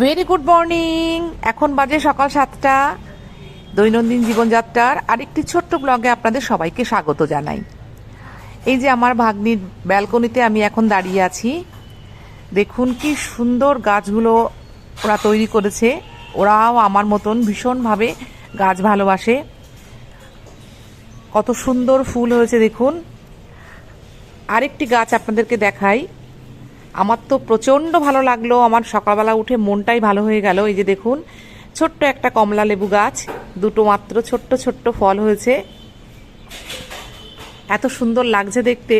Very good morning এখন বাজে সকাল সাতটা। দৈনন্দিন জীবনযাত্রার আরেকটি ছোট্ট ব্লগে আপনাদের সবাইকে স্বাগত জানাই। এই যে আমার ভাগ্নির ব্যালকনিতে আমি এখন দাঁড়িয়ে আছি। দেখুন কি সুন্দর গাছগুলো ওরা তৈরি করেছে। ওরাও আমার মতন ভীষণভাবে গাছ ভালোবাসে। কত সুন্দর ফুল হয়েছে দেখুন। আরেকটি গাছ আপনাদেরকে দেখাই। আমার তো প্রচণ্ড ভালো লাগল, আমার সকালবেলা উঠে মনটাই ভালো হয়ে গেল। এই যে দেখুন, ছোট্ট একটা কমলা লেবু গাছ, দুটো মাত্র ছোট্ট ছোট্ট ফল হয়েছে। এত সুন্দর লাগছে দেখতে।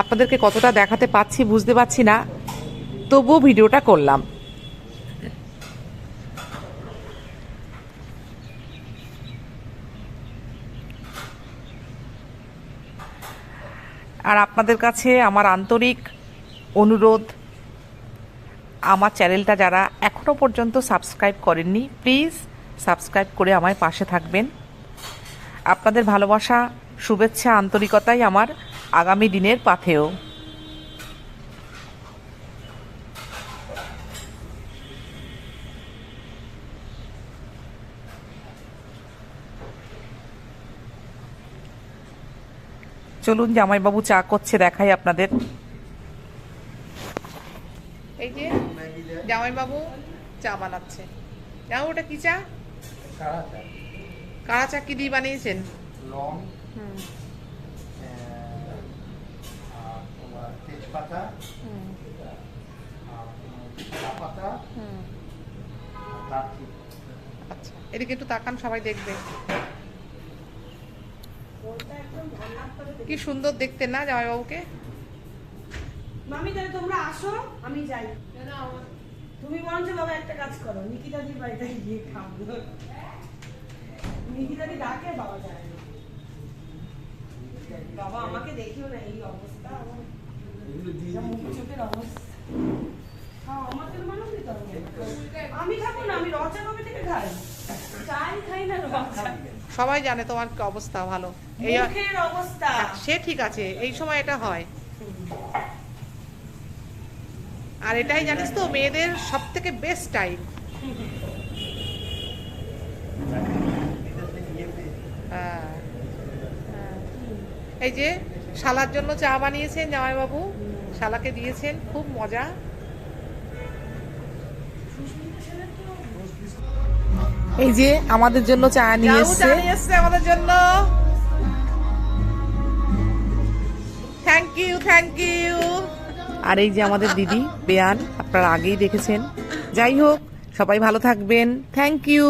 আপনাদেরকে কতটা দেখাতে পাচ্ছি বুঝতে পারছি না, তবুও ভিডিওটা করলাম। আর আপনাদের কাছে আমার আন্তরিক অনুরোধ, আমার চ্যানেলটা যারা এখনও পর্যন্ত সাবস্ক্রাইব করেননি, প্লিজ সাবস্ক্রাইব করে আমায় পাশে থাকবেন। আপনাদের ভালোবাসা, শুভেচ্ছা, আন্তরিকতাই আমার আগামী দিনের পাথেও চলুন জামাইবাবু চা করছে, দেখাই আপনাদের। এই যে জামাইবাবু চা বানাচ্ছে। জামাই ওটা কি চা? কারাটা চা। কি দিয়ে বানিয়েছেন? লং। হুম। তেজপাতা। হুম। পাতা হুম। আচ্ছা এদিকে একটু তাকান সবাই দেখবে। কি সুন্দর দেখতে না জামাইবাবুকে? মামি তাহলে তোমরা আসো আমি যাই। তুমি বরঞ্চ বাবা একটা কাজ করো নিকিতাদির বাড়িতে গিয়ে খাও। নিকিতাদি ডাকে বাবা যায় বাবা আমাকে দেখিও না এই অবস্থা আমার যা মুখ চোখের অবস্থা। মানুষ দিতে আমি খাব না আমি রচা কবে থেকে খাই? চাই খাই না রচা সবাই জানে তোমার কি অবস্থা ভালো। এই অবস্থা। সে ঠিক আছে এই সময় এটা হয়। আর এটাই জানিস তো মেয়েদের সব থেকে বেস্ট টাইম। এই যে শালার জন্য চা বানিয়েছেন জামাইবাবু শালাকে দিয়েছেন খুব মজা। এই যে আমাদের জন্য চা নিয়ে এসছে। আমাদের জন্য। থ্যাংক ইউ থ্যাংক ইউ আর এই যে আমাদের দিদি, বেয়ান, আপনারা আগেই দেখেছেন। যাই হোক, সবাই ভালো থাকবেন। Thank you